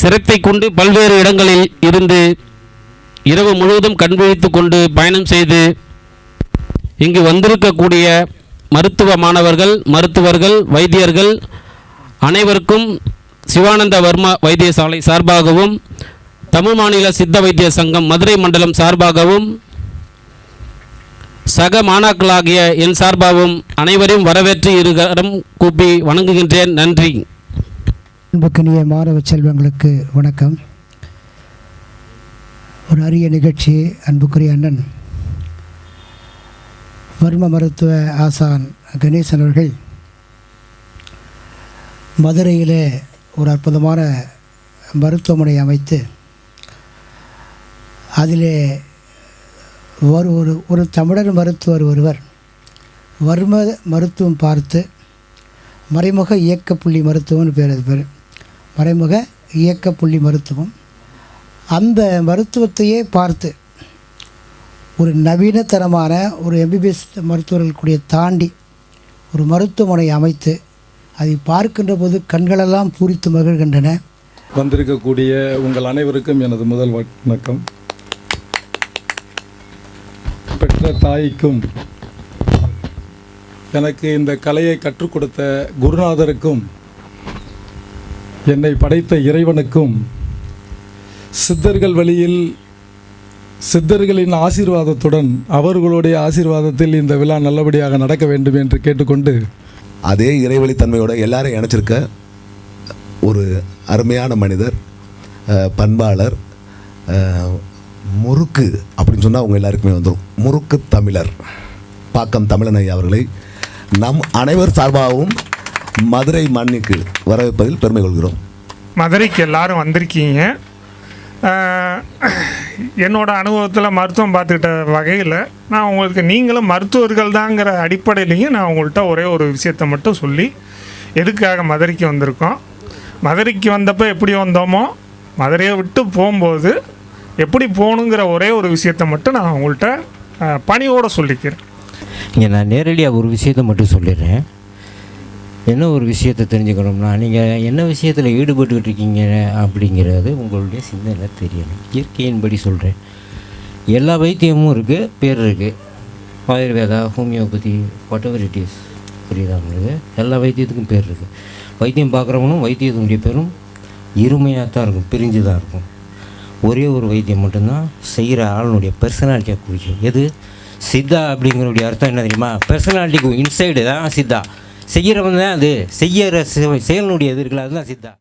சிரத்தை கொண்டு பல்வேறு இடங்களில் இருந்து இரவு முழுவதும் கண்விழித்து கொண்டு பயணம் செய்து இங்கு வந்திருக்கக்கூடிய மருத்துவ மாணவர்கள் மருத்துவர்கள் வைத்தியர்கள் அனைவருக்கும் சிவானந்த வர்மா வைத்தியசாலை சார்பாகவும் தமிழ் மாநில சித்த வைத்திய சங்கம் மதுரை மண்டலம் சார்பாகவும் சக மாணாக்களாகிய என் சார்பாகவும் அனைவரையும் வரவேற்று இருகரம் கூப்பி வணங்குகின்றேன். நன்றி. அன்புக்கினிய மாணவ செல்வங்களுக்கு வணக்கம். ஒரு அரிய நிகழ்ச்சி அன்புக்குரிய அண்ணன் வர்ம மருத்துவ ஆசான் கணேசன் அவர்கள் மதுரையிலே ஒரு அற்புதமான மருத்துவமனை அமைத்து அதிலே ஒரு ஒரு ஒரு தமிழர் மருத்துவர் ஒருவர் வர்ம மருத்துவம் பார்த்து மறைமுக இயக்க புள்ளி மருத்துவம்னு பேர் அது பேர். மறைமுக இயக்க புள்ளி மருத்துவம். அந்த மருத்துவத்தையே பார்த்து ஒரு நவீனத்தனமான ஒரு எம்பிபிஎஸ் மருத்துவர்கள் கூடிய தாண்டி ஒரு மருத்துவமனை அமைத்து அதை பார்க்கின்ற போது கண்களெல்லாம் பூரித்து மகிழ்கின்றன. வந்திருக்கக்கூடிய உங்கள் அனைவருக்கும் எனது முதல் வணக்கம். பெற்ற தாய்க்கும் எனக்கு இந்த கலையை கற்றுக் கொடுத்த குருநாதருக்கும் என்னை படைத்த இறைவனுக்கும் சித்தர்கள் வழியில் சித்தர்களின் ஆசீர்வாதத்துடன் அவர்களுடைய ஆசீர்வாதத்தில் இந்த விழா நல்லபடியாக நடக்க வேண்டும் என்று கேட்டுக்கொண்டு அதே இறைவழி தன்மையோட எல்லாரையும் இணைச்சிருக்க ஒரு அருமையான மனிதர் பண்பாளர் முறுக்கு அப்படின்னு சொன்னால் அவங்க எல்லாருக்குமே வந்துடும் முறுக்கு தமிழர் பாக்கம் தமிழன் ஐயா அவர்களை நம் அனைவர் சார்பாகவும் மதுரை மண்ணுக்கு வரவேற்பதில் பெருமை கொள்கிறோம். மதுரைக்கு எல்லாரும் வந்திருக்கீங்க. என்னோட அனுபவத்தில் மருத்துவம் பார்த்துக்கிட்ட வகையில் நான் உங்களுக்கு நீங்களும் மருத்துவர்கள் தாங்கிற அடிப்படையிலையும் நான் உங்கள்கிட்ட ஒரே ஒரு விஷயத்தை மட்டும் சொல்லி எதுக்காக மதுரைக்கு வந்திருக்கோம்? மதுரைக்கு வந்தப்போ எப்படி வந்தோமோ மதுரையை விட்டு போகும்போது எப்படி போகணுங்கிற ஒரே ஒரு விஷயத்தை மட்டும் நான் உங்கள்கிட்ட பணியோட சொல்லிக்கிறேன். இங்கே நான் நேரடியாக ஒரு விஷயத்தை மட்டும் சொல்லிடுறேன். என்ன ஒரு விஷயத்தை தெரிஞ்சுக்கணும்னா நீங்கள் என்ன விஷயத்தில் ஈடுபட்டுக்கிட்டு இருக்கீங்க அப்படிங்கிறது உங்களுடைய சிந்தனை தெரியணும். இயற்கையின்படி சொல்கிறேன் எல்லா வைத்தியமும் இருக்குது பேர் இருக்குது Ayurveda homeopathy whatever it is புரியுதா உங்களுக்கு? எல்லா வைத்தியத்துக்கும் பேர் இருக்குது வைத்தியம் பார்க்குறவனும் வைத்தியத்தினுடைய பேரும் இருமையாக தான் இருக்கும் பிரிஞ்சு தான் இருக்கும். ஒரே ஒரு வைத்தியம் மட்டும்தான் செய்கிற ஆளுனுடைய பர்சனாலிட்டியாக குறிக்கும். எது? சித்தா அப்படிங்கிறவுடைய அர்த்தம் என்ன தெரியுமா? பர்சனாலிட்டிக்கு இன்சைடு தான் சித்தா. செய்கிறவன் தான் அது. செய்யற செ- செயலினுடைய இது இருக்குல்ல அதுதான் சித்தா.